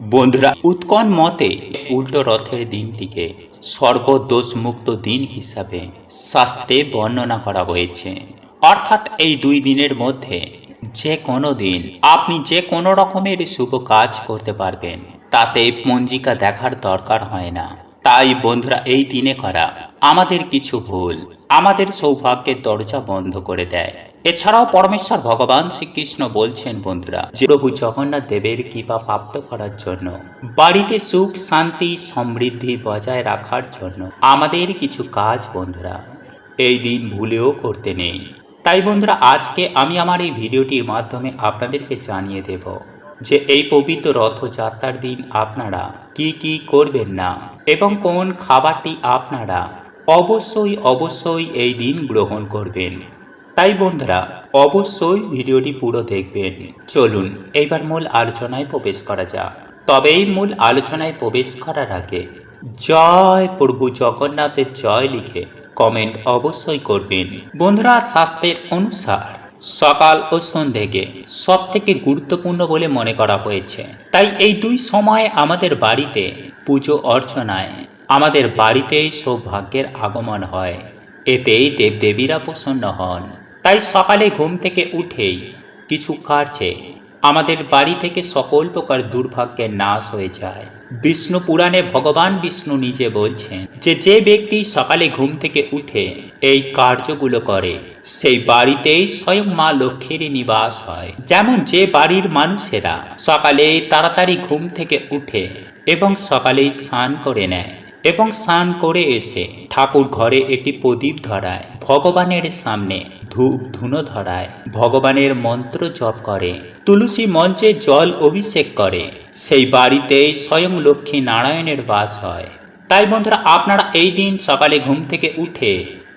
বন্ধুরা উৎকন মতে, উল্টো রথের দিনটিকে সর্বদোষমুক্ত দিন হিসাবে শাস্ত্রে বর্ণনা করা হয়েছে। অর্থাৎ এই দুই দিনের মধ্যে যে কোনো দিন আপনি যে কোনো রকমের শুভ কাজ করতে পারবেন, তাতে পঞ্জিকা দেখার দরকার হয় না। তাই বন্ধুরা, এই দিনে করা আমাদের কিছু ভুল, আমাদের সৌভাগ্যের দরজা বন্ধ করে দেয়। এছাড়াও পরমেশ্বর ভগবান শ্রীকৃষ্ণ বলছেন, বন্ধুরা, যে প্রভু জগন্নাথ দেবের কৃপা প্রাপ্ত করার জন্য, বাড়িতে সুখ, শান্তি, সমৃদ্ধি বজায় রাখার জন্য আমাদের কিছু কাজ, বন্ধুরা, এই দিন ভুলেও করতে নেই। তাই বন্ধুরা, আজকে আমি আমার এই ভিডিওটির মাধ্যমে আপনাদেরকে জানিয়ে দেব যে এই পবিত্র রথযাত্রার দিন আপনারা কি কি করবেন না এবং কোন খাবারটি আপনারা অবশ্যই অবশ্যই এই দিন গ্রহণ করবেন। তাই বন্ধুরা, অবশ্যই ভিডিওটি পুরো দেখবেন। চলুন এইবার মূল আলোচনায় প্রবেশ করা যাক। তবে এই মূল আলোচনায় প্রবেশ করার আগে জয় প্রভু জগন্নাথের জয় লিখে কমেন্ট অবশ্যই করবেন। বন্ধুরা, শাস্ত্রের অনুসার সকাল ও সন্ধ্যেকে সব থেকে গুরুত্বপূর্ণ বলে মনে করা হয়েছে। তাই এই দুই সময়ে আমাদের বাড়িতে পুজো অর্চনায় আমাদের বাড়িতেই সৌভাগ্যের আগমন হয়। এতেই দেবদেবীরা প্রসন্ন হন। তাই সকালে ঘুম থেকে উঠেই কিছু কার্যে আমাদের বাড়ি থেকে সকল প্রকার দুর্ভাগ্যের নাশ হয়ে যায়। বিষ্ণু পুরাণে ভগবান বিষ্ণু নিজে বলছেন যে যে ব্যক্তি সকালে ঘুম থেকে উঠে এই কার্যগুলো করে, সেই বাড়িতেই স্বয়ং মা লক্ষ্মীর নিবাস হয়। যেমন যে বাড়ির মানুষেরা সকালে তাড়াতাড়ি ঘুম থেকে উঠে এবং সকালেই স্নান করে নেয় এবং স্নান করে এসে ঠাকুর ঘরে একটি প্রদীপ ধরায়। ভগবানের সামনে ধূপ ধুনো ধরায়। ভগবানের মন্ত্র জপ করে। তুলসী মঞ্চে জল অভিষেক করে। সেই বাড়িতেই স্বয়ং লক্ষ্মী নারায়ণের বাস হয়। তাই বন্ধুরা, আপনারা এই দিন সকালে ঘুম থেকে উঠে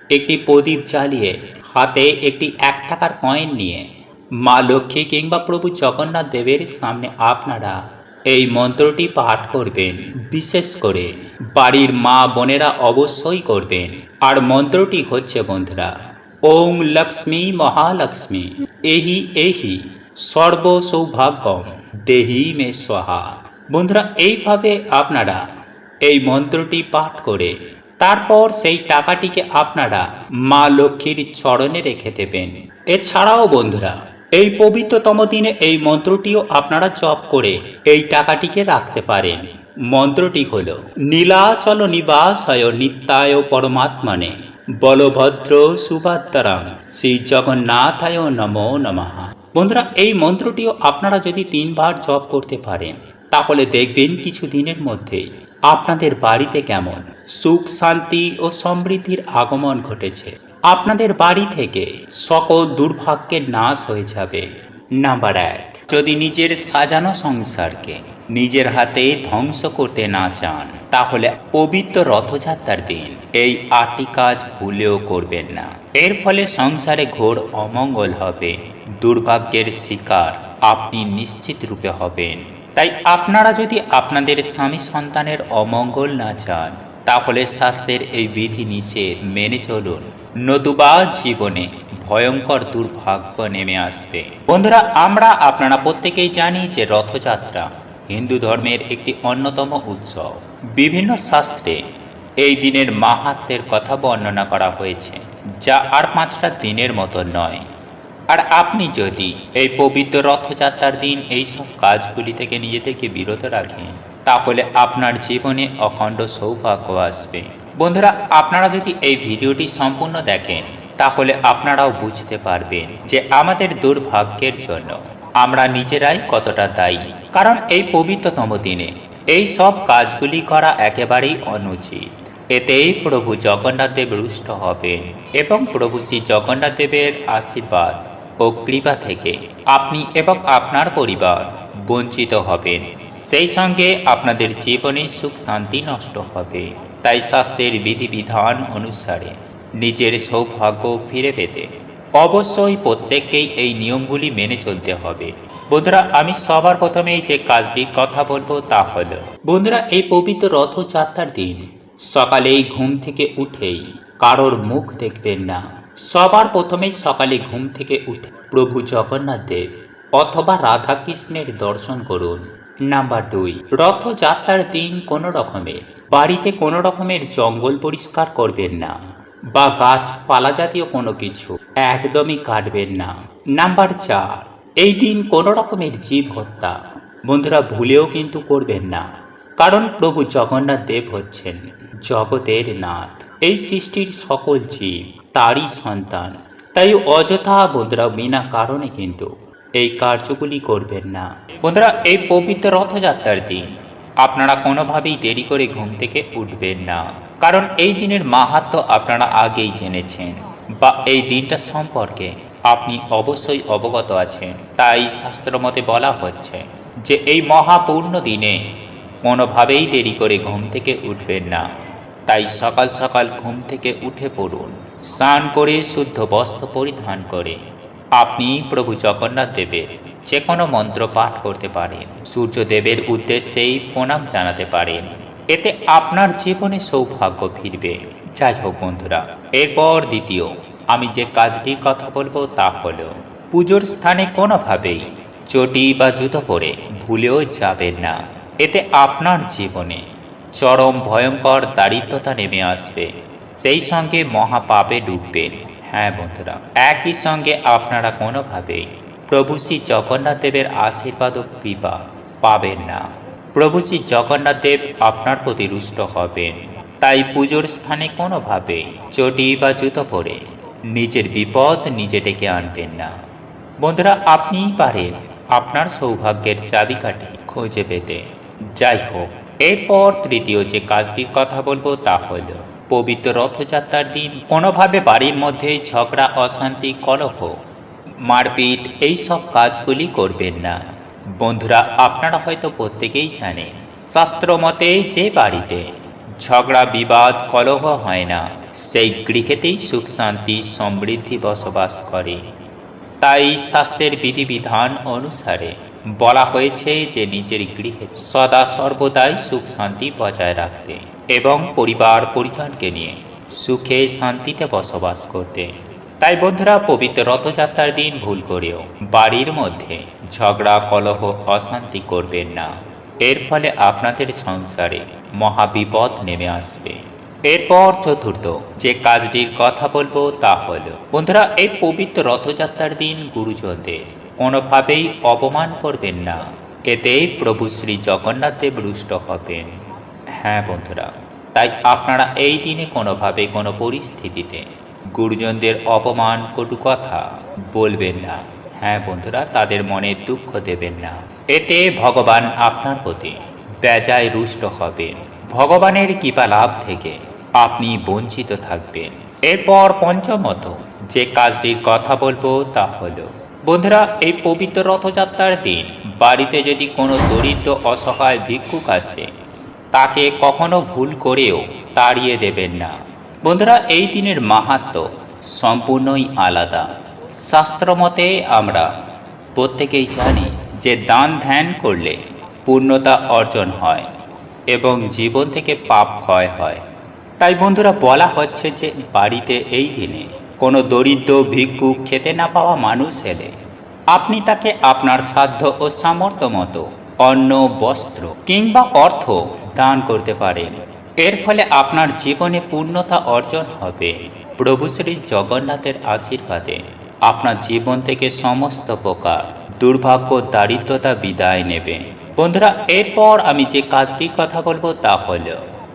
একটি প্রদীপ জ্বালিয়ে, হাতে একটি এক টাকার কয়েন নিয়ে, মা লক্ষ্মী কিংবা প্রভু জগন্নাথ দেবের সামনে আপনারা এই মন্ত্রটি পাঠ করবেন। বিশেষ করে বাড়ির মা বোনেরা অবশ্যই করবেন। আর মন্ত্রটি হচ্ছে, বন্ধুরা ওং লক্ষ্মী মহালক্ষ্মী, এহি এহি সর্ব সৌভাগ্যম দেহি মে সহা বন্ধুরা, এইভাবে আপনারা এই মন্ত্রটি পাঠ করে তারপর সেই টাকাটিকে আপনারা মা লক্ষ্মীর চরণে রেখে দেবেন। এছাড়াও, বন্ধুরা, এই পবিত্রতম দিনে এই মন্ত্রটিও আপনারা জপ করে এই টাকাটিকে রাখতে পারেন। মন্ত্রটি হল, নীলাচল নিবাসায় নিত্যায় পরমাত্মনে বলভদ্র সুভাদ্রাং শ্রী জগন্নাথায় নমো নমঃ। বন্ধুরা, এই মন্ত্রটিও আপনারা যদি তিনবার জপ করতে পারেন, তাহলে দেখবেন কিছু দিনের মধ্যেই আপনাদের বাড়িতে কেমন সুখ শান্তি ও সমৃদ্ধির আগমন ঘটেছে। আপনাদের বাড়ি থেকে সকল দুর্ভাগ্যের নাশ হয়ে যাবে। নাম্বার এক, যদি নিজের সাজানো সংসারকে নিজের হাতে ধ্বংস করতে না চান, তাহলে পবিত্র রথযাত্রার দিন এই আটটি কাজ ভুলেও করবেন না। এর ফলে সংসারে ঘোর অমঙ্গল হবে, দুর্ভাগ্যের শিকার আপনি নিশ্চিত রূপে হবেন। তাই আপনারা যদি আপনাদের স্বামী সন্তানের অমঙ্গল না চান, তাহলে স্বাস্থ্যের এই বিধি নিষেধ মেনে চলুন। নতুবা জীবনে ভয়ঙ্কর দুর্ভাগ্য নেমে আসবে। বন্ধুরা, আমরা, আপনারা প্রত্যেকেই জানি যে রথযাত্রা হিন্দু ধর্মের একটি অন্যতম উৎসব। বিভিন্ন শাস্ত্রে এই দিনের মাহাত্মের কথা বর্ণনা করা হয়েছে, যা আর পাঁচটা দিনের মতো নয়। আর আপনি যদি এই পবিত্র রথযাত্রার দিন এই সব কাজগুলি থেকে নিজেদেরকে বিরত রাখেন, তাহলে আপনার জীবনে অখণ্ড সৌভাগ্য আসবে। বন্ধুরা, আপনারা যদি এই ভিডিওটি সম্পূর্ণ দেখেন, তাহলে আপনারাও বুঝতে পারবেন যে আমাদের দুর্ভাগ্যের জন্য আমরা নিজেরাই কতটা দায়ী। কারণ এই পবিত্রতম দিনে এই সব কাজগুলি করা একেবারেই অনুচিত। এতেই প্রভু জগন্নাথ দেব রুষ্ট হবেন এবং প্রভু শ্রী জগন্নাথ দেবের আশীর্বাদ ও কৃপা থেকে আপনি এবং আপনার পরিবার বঞ্চিত হবেন। সেই সঙ্গে আপনাদের জীবনে সুখ শান্তি নষ্ট হবে। তাই স্বাস্থ্যের বিধিবিধান অনুসারে নিজের সৌভাগ্য ফিরে পেতে অবশ্যই প্রত্যেককেই এই নিয়মগুলি মেনে চলতে হবে। বন্ধুরা, আমি সবার প্রথমেই যে কাজটির কথা বলব তা হলো, বন্ধুরা, এই পবিত্র রথযাত্রার দিন সকালেই ঘুম থেকে উঠেই কারোর মুখ দেখবেন না। সবার প্রথমেই সকালে ঘুম থেকে উঠে প্রভু জগন্নাথ দেব অথবা রাধাকৃষ্ণের দর্শন করুন। নাম্বার দুই, রথযাত্রার দিন কোনো রকমের বাড়িতে কোনো রকমের জঙ্গল পরিষ্কার করবেন না। বা গাছপালা জাতীয় কোনো কিছু একদমই কাটবেন না। নাম্বার চার, এই দিন কোনো রকমের জীব হত্যা। বন্ধুরা, ভুলেও কিন্তু করবেন না। কারণ প্রভু জগন্নাথ দেব হচ্ছেন জগতের নাথ। এই সৃষ্টির সকল জীব তারই সন্তান। তাই অযথা বন্ধুরা, বিনা কারণে কিন্তু এই কার্যগুলি করবেন না। বন্ধুরা, এই পবিত্র রথযাত্রার দিন আপনারা কোনোভাবেই দেরি করে ঘুম থেকে উঠবেন না। কারণ এই দিনের মাহাত্ম আপনারা আগেই জেনেছেন বা এই দিনটা সম্পর্কে আপনি অবশ্যই অবগত আছেন। তাই শাস্ত্রমতে বলা হচ্ছে যে এই মহাপূর্ণ দিনে কোনোভাবেই দেরি করে ঘুম থেকে উঠবেন না। তাই সকাল সকাল ঘুম থেকে উঠে পড়ুন, স্নান করে শুদ্ধ বস্ত্র পরিধান করে। আপনি প্রভু জগন্নাথ দেবের যে কোনো মন্ত্র পাঠ করতে পারেন। সূর্যদেবের উদ্দেশ্যেই প্রণাম জানাতে পারেন। এতে আপনার জীবনে সৌভাগ্য ফিরবে। যাই হোক বন্ধুরা, এরপর দ্বিতীয়, আমি যে কাজটির কথা বলব তা হলো, পুজোর স্থানে কোনোভাবেই চটি বা জুতো পরে ভুলেও যাবেন না। এতে আপনার জীবনে চরম ভয়ঙ্কর দারিদ্রতা নেমে আসবে। সেই সঙ্গে মহাপাপে ডুববেন। হ্যাঁ বন্ধুরা, একই সঙ্গে আপনারা কোনোভাবেই প্রভু শ্রী জগন্নাথ দেবের আশীর্বাদ ও কৃপা পাবেন না। প্রভু শ্রী জগন্নাথ দেব আপনার প্রতি রুষ্ট হবেন। তাই পুজোর স্থানে কোনোভাবেই চটি বা জুতো পরে নিজের বিপদ নিজে ডেকে আনবেন না। বন্ধুরা, আপনিই পারেন আপনার সৌভাগ্যের চাবিকাঠি খুঁজে পেতে। যাই হোক, এরপর তৃতীয় যে কাজটির কথা বলব তা হল, পবিত্র রথযাত্রার দিন কোনোভাবে বাড়ির মধ্যে ঝগড়া, অশান্তি, কলহ, মারপিট এই সব কাজগুলি করবেন না। বন্ধুরা, আপনারা হয়তো প্রত্যেকেই জানেন, শাস্ত্র মতে যে বাড়িতে ঝগড়া, বিবাদ, কলহ হয় না, সেই গৃহেতেই সুখ, শান্তি, সমৃদ্ধি বসবাস করে। তাই শাস্ত্রের বিধিবিধান অনুসারে বলা হয়েছে যে নিজের গৃহে সদা সর্বদাই সুখ, শান্তি বজায় রাখতে এবং পরিবার, পরিজনকে নিয়ে সুখে, শান্তিতে বসবাস করতে। তাই বন্ধুরা পবিত্র রথযাত্রার দিন ভুল করেও বাড়ির মধ্যে ঝগড়া, কলহ, অশান্তি করবেন না। এর ফলে আপনাদের সংসারে মহাবিপদ নেমে আসবে। এরপর চতুর্থ, যে কাজটির কথা বলব তা হল, বন্ধুরা এই পবিত্র রথযাত্রার দিন গুরুজনদের কোনোভাবেই অপমান করবেন না। এতে প্রভু শ্রী জগন্নাথ দেব রুষ্ট হবেন। হ্যাঁ বন্ধুরা, তাই আপনারা এই দিনে কোনোভাবে কোনো পরিস্থিতিতে গুরুজনদের অপমান কটু কথা বলবেন না। হ্যাঁ বন্ধুরা, তাদের মনে দুঃখ দেবেন না। এতে ভগবান আপনার প্রতি বেজায় রুষ্ট হবেন। ভগবানের কৃপা লাভ থেকে আপনি বঞ্চিত থাকবেন। এরপর পঞ্চমত যে কাজটির কথা বলব তা হলো, বন্ধুরা, এই পবিত্র রথযাত্রার দিন বাড়িতে যদি কোনো দরিদ্র অসহায় ভিক্ষুক আসে, তাকে কখনো ভুল করেও তাড়িয়ে দেবেন না। বন্ধুরা, এই দিনের মাহাত্ম সম্পূর্ণই আলাদা। শাস্ত্রমতে আমরা প্রত্যেকেই জানি যে দান ধ্যান করলে পূর্ণতা অর্জন হয় এবং জীবন থেকে পাপ ক্ষয় হয়। তাই বন্ধুরা, বলা হচ্ছে যে বাড়িতে এই দিনে কোনো দরিদ্র ভিক্ষু খেতে না পাওয়া মানুষ এলে আপনি তাকে আপনার সাধ্য ও সামর্থ্য মতো অন্ন, বস্ত্র কিংবা অর্থ দান করতে পারেন। এর ফলে আপনার জীবনে পূর্ণতা অর্জন হবে। প্রভু শ্রী জগন্নাথের আশীর্বাদে আপনার জীবন থেকে সমস্ত প্রকার দুর্ভাগ্য, দারিদ্রতা বিদায় নেবে। বন্ধুরা, এরপর আমি যে কাজটির কথা বলব তা হল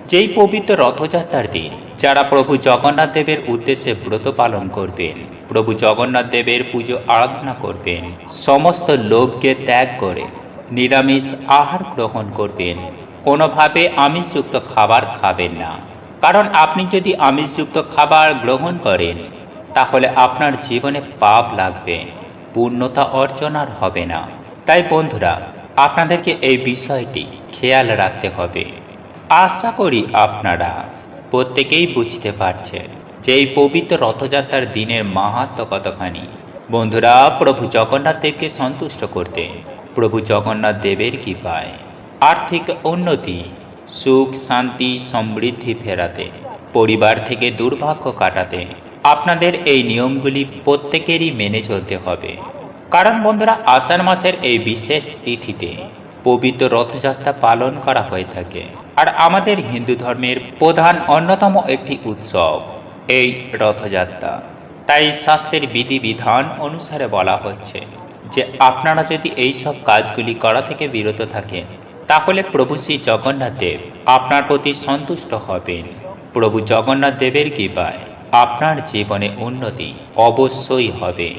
যেই পবিত্র রথযাত্রার দিন, যারা প্রভু জগন্নাথ দেবের উদ্দেশ্যে ব্রত পালন করবেন, প্রভু জগন্নাথ দেবের পুজো আরাধনা করবেন, সমস্ত লোভকে ত্যাগ করে নিরামিষ আহার গ্রহণ করবেন কোনোভাবে আমিষযুক্ত খাবার খাবেন না। কারণ আপনি যদি আমিষযুক্ত খাবার গ্রহণ করেন, তাহলে আপনার জীবনে পাপ লাগবে, পূর্ণতা অর্জন আর হবে না। তাই বন্ধুরা, আপনাদেরকে এই বিষয়টি খেয়াল রাখতে হবে। আশা করি আপনারা প্রত্যেকেই বুঝতে পারছেন যে এই পবিত্র রথযাত্রার দিনের মাহাত্ম কতখানি। বন্ধুরা, প্রভু জগন্নাথ দেবকে সন্তুষ্ট করতে প্রভু জগন্নাথ দেবের কৃপায় আর্থিক উন্নতি, সুখ, শান্তি, সমৃদ্ধি ফেরাতে, পরিবার থেকে দুর্ভাগ্য কাটাতে। আপনাদের এই নিয়মগুলি প্রত্যেকেরই মেনে চলতে হবে। কারণ বন্ধুরা, আষাঢ় মাসের এই বিশেষ তিথিতে পবিত্র রথযাত্রা পালন করা হয়ে থাকে। আর আমাদের হিন্দু ধর্মের প্রধান অন্যতম একটি উৎসব এই রথযাত্রা। তাই শাস্ত্রের বিধিবিধান অনুসারে বলা হচ্ছে যে, আপনারা যদি এই সব কাজগুলি করা থেকে বিরত থাকেন তাহলে প্রভু শ্রী জগন্নাথ দেব আপনার প্রতি সন্তুষ্ট হবেন। প্রভু জগন্নাথ দেবের কৃপায় আপনার জীবনে উন্নতি অবশ্যই হবে।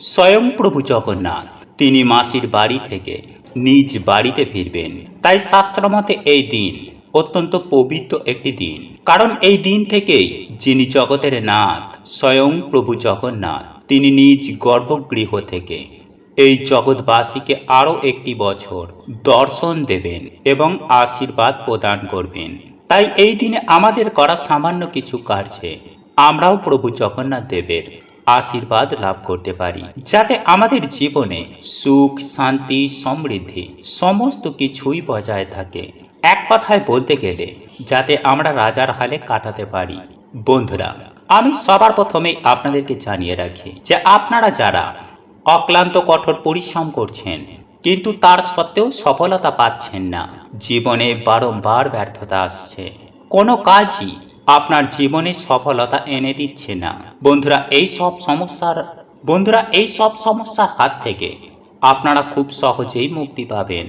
স্বয়ং প্রভু জগন্নাথ, তিনি মাসির বাড়ি থেকে নিজ বাড়িতে ফিরবেন। তাই শাস্ত্রমতে এই দিন অত্যন্ত পবিত্র একটি দিন। কারণ এই দিন থেকেই যিনি জগতের নাথ, স্বয়ং প্রভু জগন্নাথ, তিনি নিজ গর্ভগৃহ থেকে এই জগৎবাসীকে আরও একটি বছর দর্শন দেবেন এবং আশীর্বাদ প্রদান করবেন। তাই এই দিনে আমাদের করা সামান্য কিছু কার্যে আমরাও প্রভু জগন্নাথ দেবের আশীর্বাদ লাভ করতে পারি, যাতে আমাদের জীবনে সুখ, শান্তি, সমৃদ্ধি সমস্ত কিছুই বজায় থাকে। এক কথায় বলতে গেলে, যাতে আমরা রাজার হালে কাটাতে পারি। বন্ধুরা, আমি সবার প্রথমেই আপনাদেরকে জানিয়ে রাখি যে আপনারা যারা অক্লান্ত কঠোর পরিশ্রম করছেন, কিন্তু তার সত্ত্বেও সফলতা পাচ্ছেন না। জীবনে বারংবার ব্যর্থতা আসছে। কোনো কাজই আপনার জীবনে সফলতা এনে দিচ্ছে না। বন্ধুরা, এই সব সমস্যার, বন্ধুরা, এই সব সমস্যার হাত থেকে আপনারা খুব সহজেই মুক্তি পাবেন।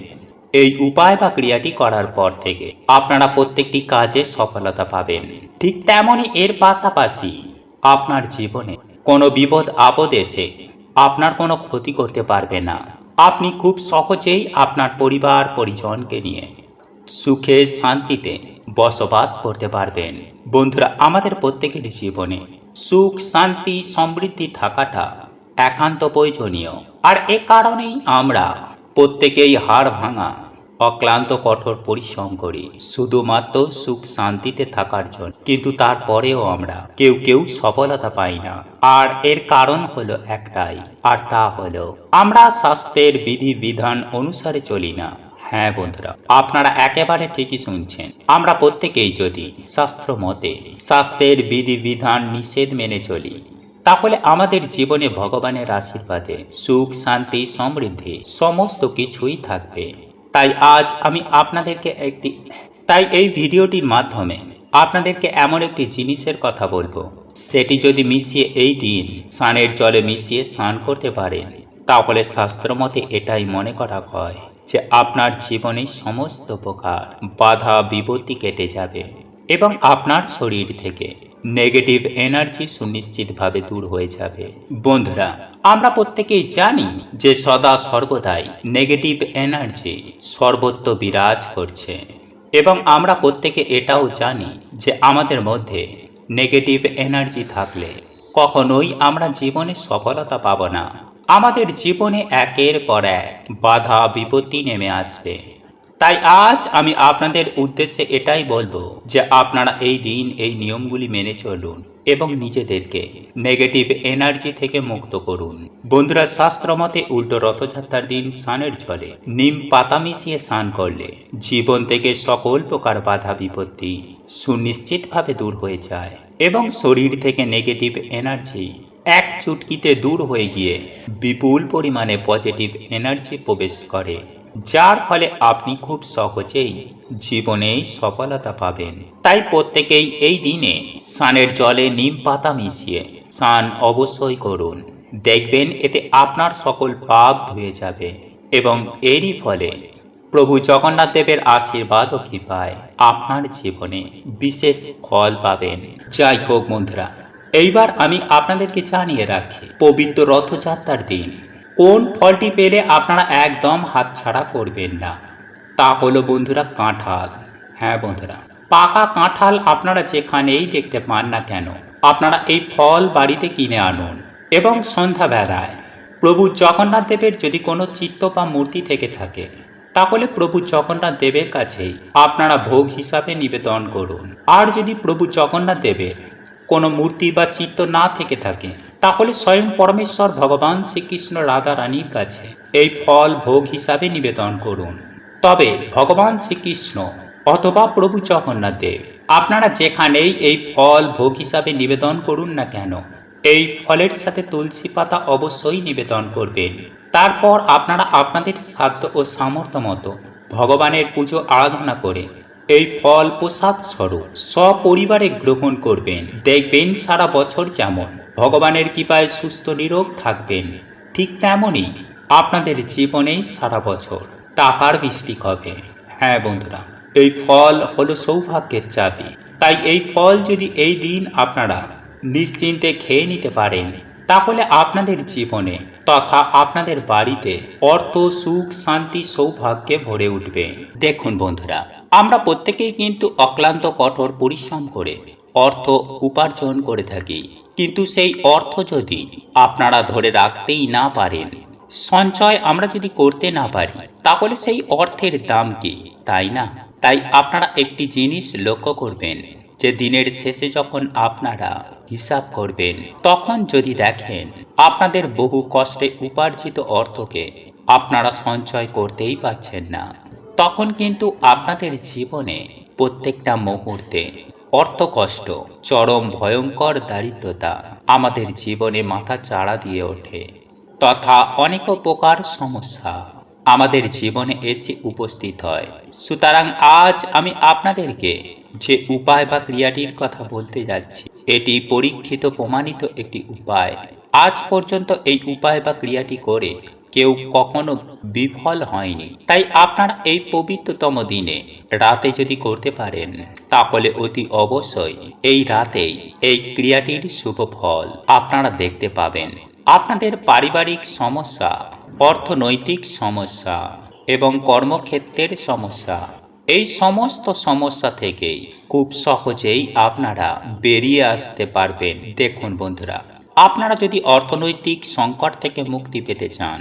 এই উপায় বা ক্রিয়াটি করার পর থেকে আপনারা প্রত্যেকটি কাজে সফলতা পাবেন। ঠিক তেমনই এর পাশাপাশি আপনার জীবনে কোনো বিপদ আপদ এসে আপনার কোনো ক্ষতি করতে পারবে না। আপনি খুব সহজেই আপনার পরিবার, পরিজনকে নিয়ে সুখে, শান্তিতে বসবাস করতে পারবেন। বন্ধুরা, আমাদের প্রত্যেকের জীবনে সুখ, শান্তি, সমৃদ্ধি থাকাটা একান্ত প্রয়োজনীয়। আর এ কারণেই আমরা প্রত্যেকেই হাড় ভাঙা অক্লান্ত কঠোর পরিশ্রম করি। শুধুমাত্র সুখ শান্তিতে থাকার জন্য। কিন্তু তারপরেও আমরা কেউ কেউ সফলতা পাই না। আর এর কারণ হলো একটাই, আর তা হলো আমরা স্বাস্থ্যের বিধি বিধান অনুসারে চলি না। হ্যাঁ বন্ধুরা, আপনারা একেবারে ঠিকই শুনছেন। আমরা প্রত্যেকেই যদি শাস্ত্র মতে স্বাস্থ্যের বিধি বিধান নিষেধ মেনে চলি, তাহলে আমাদের জীবনে ভগবানের আশীর্বাদে সুখ, শান্তি, সমৃদ্ধি সমস্ত কিছুই থাকবে। তাই আজ আমি আপনাদেরকে একটি, তাই এই ভিডিওটির মাধ্যমে আপনাদেরকে এমন একটি জিনিসের কথা বলব। সেটি যদি মিশিয়ে এই দিন স্নানের জলে মিশিয়ে স্নান করতে পারেন, তাহলে শাস্ত্রমতে এটাই মনে করা হয় যে আপনার জীবনে সমস্ত প্রকার বাধা বিপত্তি কেটে যাবে এবং আপনার শরীর থেকে নেগেটিভ এনার্জি সুনিশ্চিতভাবে দূর হয়ে যাবে। বন্ধুরা, আমরা প্রত্যেকেই জানি যে সদা সর্বদাই নেগেটিভ এনার্জি সর্বত্র বিরাজ করছে। এবং আমরা প্রত্যেকে এটাও জানি যে আমাদের মধ্যে নেগেটিভ এনার্জি থাকলে কখনোই আমরা জীবনে সফলতা পাব না। আমাদের জীবনে একের পর এক বাধা বিপত্তি নেমে আসবে। তাই আজ আমি আপনাদের উদ্দেশ্যে এটাই বলব যে আপনারা এই দিন এই নিয়মগুলি মেনে চলুন এবং নিজেদেরকে নেগেটিভ এনার্জি থেকে মুক্ত করুন। বন্ধুরা শাস্ত্র মতে উল্টো রথযাত্রার দিন স্নানের জলে নিম পাতা মিশিয়ে স্নান করলে জীবন থেকে সকল প্রকার বাধা বিপত্তি সুনিশ্চিতভাবে দূর হয়ে যায় এবং শরীর থেকে নেগেটিভ এনার্জি এক চুটকিতে দূর হয়ে গিয়ে বিপুল পরিমাণে পজিটিভ এনার্জি প্রবেশ করে। যার ফলে আপনি খুব সহজেই জীবনেই সফলতা পাবেন। তাই প্রত্যেকেই এই দিনে স্নানের জলে নিম পাতা মিশিয়ে স্নান অবশ্যই করুন। দেখবেন এতে আপনার সকল পাপ ধুয়ে যাবে এবং এরই ফলে প্রভু জগন্নাথ দেবের আশীর্বাদ ও কৃপায় আপনার জীবনে বিশেষ ফল পাবেন। যাই হোক বন্ধুরা, এইবার আমি আপনাদেরকে জানিয়ে রাখি, পবিত্র রথযাত্রার দিন। কোন ফলটি পেলে আপনারা একদম হাতছাড়া করবেন না? তা হলো বন্ধুরা কাঁঠাল। হ্যাঁ বন্ধুরা, পাকা কাঁঠাল আপনারা যেখানেই দেখতে পান না কেন, আপনারা এই ফল বাড়িতে কিনে আনুন। এবং সন্ধ্যাবেলায় প্রভু জগন্নাথ দেবের যদি কোনো চিত্ত বা মূর্তি থেকে থাকে, তাহলে প্রভু জগন্নাথ দেবের কাছেই আপনারা ভোগ হিসাবে নিবেদন করুন। আর যদি প্রভু জগন্নাথ দেবের কোনো মূর্তি বা চিত্ত না থেকে থাকে তাহলে স্বয়ং পরমেশ্বর ভগবান শ্রীকৃষ্ণ রাধা রানীর কাছে এই ফল ভোগ হিসাবে নিবেদন করুন। তবে ভগবান শ্রীকৃষ্ণ অথবা প্রভু জগন্নাথ দেব, আপনারা যেখানেই এই ফল ভোগ হিসাবে নিবেদন করুন না কেন, এই ফলের সাথে তুলসী পাতা অবশ্যই নিবেদন করবেন। তারপর আপনারা আপনাদের সাধ্য ও সামর্থ্য মতো ভগবানের পুজো আরাধনা করে এই ফল প্রসাদ স্বরূপ সপরিবারে গ্রহণ করবেন। দেখবেন সারা বছর যেমন। ভগবানের কৃপায় সুস্থ নিরোগ থাকবেন। ঠিক তেমনই আপনাদের জীবনেই সারা বছর টাকার বৃষ্টি হবে হ্যাঁ বন্ধুরা, এই ফল হলো সৌভাগ্যের চাবি। তাই এই ফল যদি এই দিন আপনারা নিশ্চিন্তে খেয়ে নিতে পারেন তাহলে আপনাদের জীবনে তথা আপনাদের বাড়িতে অর্থ, সুখ, শান্তি, সৌভাগ্যে ভরে উঠবে। দেখুন বন্ধুরা, আমরা প্রত্যেকেই কিন্তু অক্লান্ত, কঠোর পরিশ্রম করে অর্থ উপার্জন করে থাকি। কিন্তু সেই অর্থ যদি আপনারা ধরে রাখতেই না পারেন, সঞ্চয় আমরা যদি করতে না পারি, তাহলে সেই অর্থের দাম কি? তাই না? তাই আপনারা একটি জিনিস লক্ষ্য করবেন, যে দিনের শেষে যখন আপনারা হিসাব করবেন। তখন যদি দেখেন আপনাদের বহু কষ্টে উপার্জিত অর্থকে আপনারা সঞ্চয় করতেই পারছেন না, তখন কিন্তু আপনাদের জীবনে প্রত্যেকটা মুহূর্তে অর্থ কষ্ট চরম ভয়ঙ্কর দারিদ্রতা আমাদের জীবনে মাথা চাড়া দিয়ে ওঠে, তথা অনেক প্রকার সমস্যা আমাদের জীবনে এসে উপস্থিত হয়। সুতরাং আজ আমি আপনাদেরকে যে উপায় বা ক্রিয়াটির কথা বলতে যাচ্ছি, এটি পরীক্ষিত প্রমাণিত একটি উপায়। আজ পর্যন্ত এই উপায় বা ক্রিয়াটি করে কেউ কখনো বিফল হয়নি। তাই আপনারা এই পবিত্রতম দিনে রাতে যদি করতে পারেন, তাহলে অতি অবশ্যই এই রাতেই এই ক্রিয়াটির শুভ ফল আপনারা দেখতে পাবেন। আপনাদের পারিবারিক সমস্যা, অর্থনৈতিক সমস্যা এবং কর্মক্ষেত্রের সমস্যা এই সমস্ত সমস্যা থেকেই খুব সহজেই আপনারা বেরিয়ে আসতে পারবেন। দেখুন বন্ধুরা, আপনারা যদি অর্থনৈতিক সংকট থেকে মুক্তি পেতে চান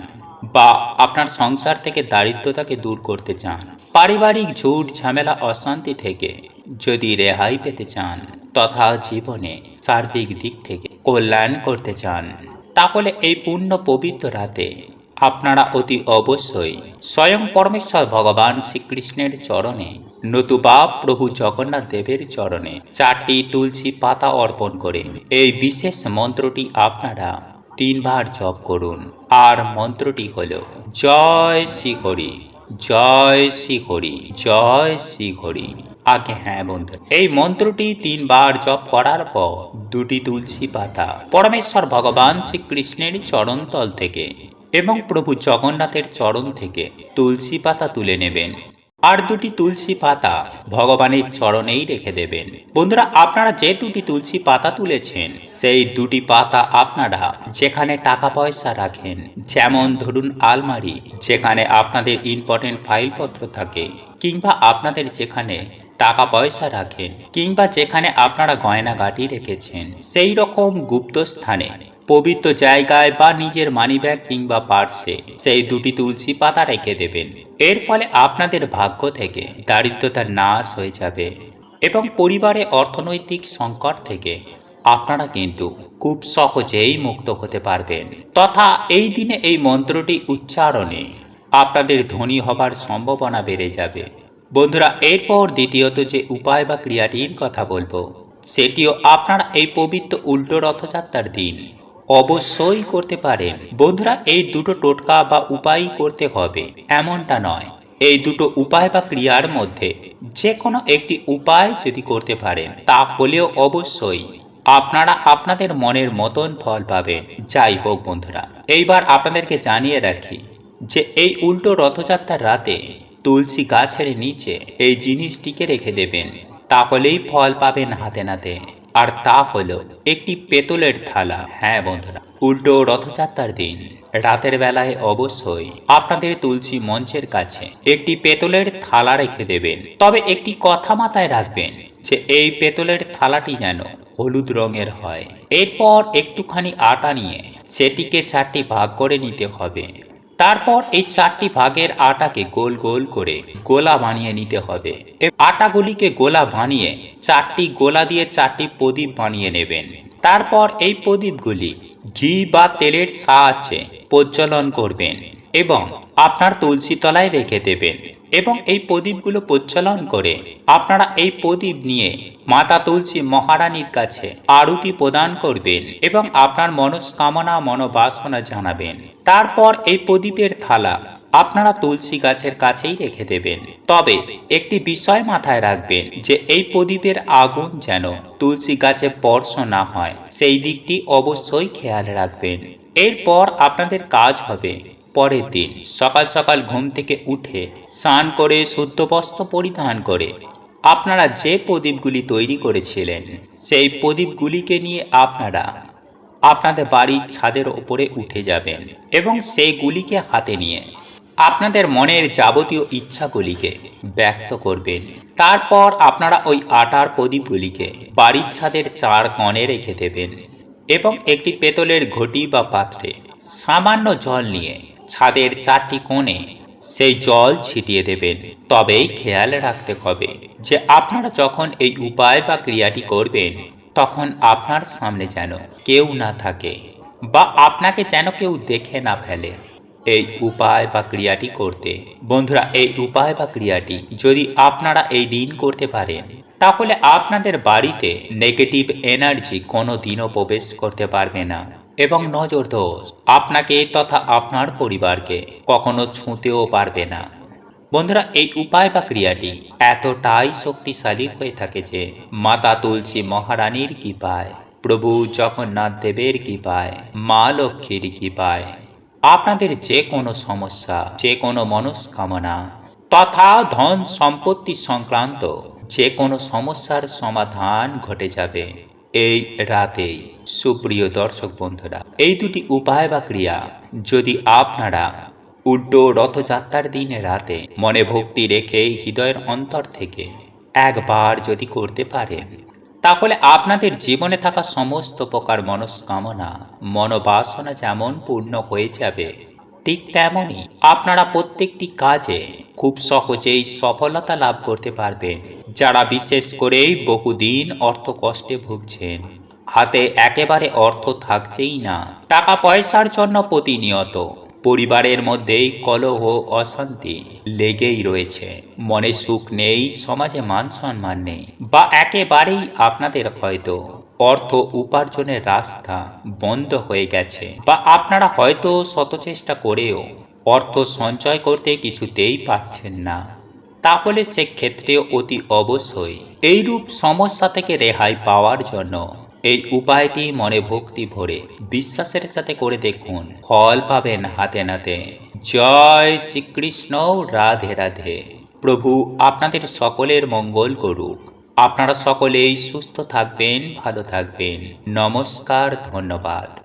বা আপনার সংসার থেকে দারিদ্রতাকে দূর করতে চান, পারিবারিক ঝুট, ঝামেলা, অশান্তি থেকে যদি রেহাই পেতে চান তথা জীবনে সার্বিক দিক থেকে কল্যাণ করতে চান, তাহলে এই পূর্ণ পবিত্র রাতে আপনারা অতি অবশ্যই স্বয়ং পরমেশ্বর ভগবান শ্রীকৃষ্ণের চরণে, নতুবা প্রভু জগন্নাথ দেবের চরণে চারটি তুলসী পাতা অর্পণ করে এই বিশেষ মন্ত্রটি আপনারা তিনবার জপ করুন। আর মন্ত্রটি হল, জয় শ্রী হরি জয় শ্রী হরি জয় শ্রী হরি আগে হ্যাঁ বন্ধু, এই মন্ত্রটি তিনবার জপ করার পর দুটি তুলসী পাতা পরমেশ্বর ভগবান শ্রীকৃষ্ণের চরণতল থেকে এবং প্রভু জগন্নাথের চরণ থেকে তুলসী পাতা তুলে নেবেন। আর দুটি তুলসী পাতা ভগবানের চরণেই রেখে দেবেন। বন্ধুরা, আপনারা যে দুটি তুলসী পাতা তুলেছেন, সেই দুটি পাতা আপনারা যেখানে টাকা পয়সা রাখেন, যেমন ধরুন আলমারি, যেখানে আপনাদের ইম্পর্টেন্ট ফাইলপত্র থাকে, কিংবা আপনাদের যেখানে টাকা পয়সা রাখেন, কিংবা যেখানে আপনারা গয়নাগাটি রেখেছেন, সেই রকম গুপ্ত স্থানে পবিত্র জায়গায় বা নিজের মানিব্যাগ কিংবা পার্সে সেই দুটি তুলসী পাতা রেখে দেবেন। এর ফলে আপনাদের ভাগ্য থেকে দারিদ্রতার নাশ হয়ে যাবে এবং পরিবারে অর্থনৈতিক সংকট থেকে আপনারা কিন্তু খুব সহজেই মুক্ত হতে পারবেন। তথা এই দিনে এই মন্ত্রটি উচ্চারণে আপনাদের ধনী হবার সম্ভাবনা বেড়ে যাবে। বন্ধুরা, এরপর দ্বিতীয়ত যে উপায় বা ক্রিয়াটির কথা বলব, সেটিও আপনারা এই পবিত্র উল্টো রথযাত্রার দিন। অবশ্যই করতে পারেন। বন্ধুরা, এই দুটো টোটকা বা উপায় করতে হবে, এমনটা নয়। এই দুটো উপায় বা ক্রিয়ার মধ্যে যে কোনো একটি উপায় যদি করতে পারেন তা তাহলেও অবশ্যই আপনারা আপনাদের মনের মতন ফল পাবেন। যাই হোক বন্ধুরা, এইবার আপনাদেরকে জানিয়ে রাখি যে এই উল্টো রথযাত্রার রাতে তুলসী গাছের নিচে এই জিনিসটিকে রেখে দেবেন। তাহলেই ফল পাবেন হাতে নাতে। আর তা হলো একটি পেতলের থালা। হ্যাঁ বন্ধুরা, উল্টো রথযাত্রার দিন। রাতের বেলায় অবশ্যই আপনাদের তুলসী মঞ্চের কাছে একটি পেতলের থালা রেখে দেবেন। তবে একটি কথা মাথায় রাখবেন যে এই পেতলের থালাটি যেন হলুদ রঙের হয়। এরপর একটুখানি আটা নিয়ে সেটিকে চারটি ভাগ করে নিতে হবে। তারপর এই চারটি ভাগের আটাকে গোল গোল করে গোলা বানিয়ে নিতে হবে। আটাগুলিকে গোলা বানিয়ে চারটি গোলা দিয়ে চারটি প্রদীপ বানিয়ে নেবেন। তারপর এই প্রদীপগুলি ঘি বা তেলের সাহায্যে প্রজ্বলন করবেন এবং আপনার তুলসী তলায় রেখে দেবেন। এবং এই প্রদীপগুলো প্রজ্বলন করে। আপনারা এই প্রদীপ নিয়ে মাতা তুলসী মহারানীর কাছে আরতি প্রদান করবেন এবং আপনার মনস্কামনা, মনোবাসনা জানাবেন। তারপর এই প্রদীপের থালা আপনারা তুলসী গাছের কাছেই রেখে দেবেন। তবে একটি বিষয় মাথায় রাখবেন যে এই প্রদীপের আগুন যেন তুলসী গাছে স্পর্শ না হয়, সেই দিকটি অবশ্যই খেয়াল রাখবেন। এরপর আপনাদের কাজ হবে। পরের দিন সকাল সকাল ঘুম থেকে উঠে স্নান করে শুদ্ধ বস্ত্র পরিধান করে। আপনারা যে প্রদীপগুলি তৈরি করেছিলেন, সেই প্রদীপগুলিকে নিয়ে আপনারা আপনাদের বাড়ির ছাদের ওপরে উঠে যাবেন এবং সেইগুলিকে হাতে নিয়ে আপনাদের মনের যাবতীয় ইচ্ছাগুলিকে ব্যক্ত করবেন। তারপর আপনারা ওই আটার প্রদীপগুলিকে বাড়ির ছাদের চার কণে রেখে দেবেন এবং একটি পেতলের ঘটি বা পাত্রে সামান্য জল নিয়ে ছাদের চারটি কোণে সেই জল ছিটিয়ে দেবেন। তবেই খেয়াল রাখতে হবে যে আপনারা যখন এই উপায় বা ক্রিয়াটি করবেন, তখন আপনার সামনে যেন কেউ না থাকে বা আপনাকে যেন কেউ দেখে না ফেলে। এই উপায় বা ক্রিয়াটি করতে, বন্ধুরা, এই উপায় বা ক্রিয়াটি যদি আপনারা এই দিন করতে পারেন, তাহলে আপনাদের বাড়িতে নেগেটিভ এনার্জি কোনো দিনও প্রবেশ করতে পারবে না। এবং নজর দোষ আপনাকে তথা আপনার পরিবারকে কখনো ছুঁতেও পারবে না। বন্ধুরা, এই উপায় বা ক্রিয়াটি এতটাই শক্তিশালী হয়ে থাকে যে মাতা তুলসী মহারানীর কি পায় প্রভু জগন্নাথ দেবের কি পায় মা লক্ষ্মীর কি পায় আপনাদের যে কোনো সমস্যা, যে কোনো মনস্কামনা তথা ধন সম্পত্তি সংক্রান্ত যে কোনো সমস্যার সমাধান ঘটে যাবে। এই রাতেই। সুপ্রিয় দর্শক বন্ধুরা, এই দুটি উপায় বা ক্রিয়া যদি আপনারা উল্টো রথযাত্রার দিনে রাতে মনে ভক্তি রেখে হৃদয়ের অন্তর থেকে একবার যদি করতে পারেন, তাহলে আপনাদের জীবনে থাকা সমস্ত প্রকার মনস্কামনা, মনোবাসনা যেমন পূর্ণ হয়ে যাবে ঠিক তেমনই আপনারা প্রত্যেকটি কাজে খুব সহজেই সফলতা লাভ করতে পারবেন, যারা বিশেষ করেই বহুদিন অর্থ কষ্টে ভুগছেন। হাতে একেবারে অর্থ থাকছেই না টাকা পয়সার জন্য প্রতিনিয়ত, পরিবারের মধ্যেই কলহ, অশান্তি লেগেই রয়েছে। মনে সুখ নেই, সমাজে মান সম্মান নেই, বা একেবারেই আপনাদের হয়তো অর্থ উপার্জনের রাস্তা বন্ধ হয়ে গেছে। বা আপনারা হয়তো শত চেষ্টা করেও অর্থ সঞ্চয় করতে কিছুতেই পারছেন না। তাহলে সেক্ষেত্রে অতি অবশ্যই এইরূপ সমস্যা থেকে রেহাই পাওয়ার জন্য এই উপায়টি মনে ভক্তি ভরে বিশ্বাসের সাথে করে দেখুন। ফল পাবেন হাতে নাতে। জয় শ্রীকৃষ্ণ, রাধে রাধে। প্রভু আপনাদের সকলের মঙ্গল করুক। আপনারা সকলেই সুস্থ থাকবেন ভালো থাকবেন। নমস্কার ধন্যবাদ।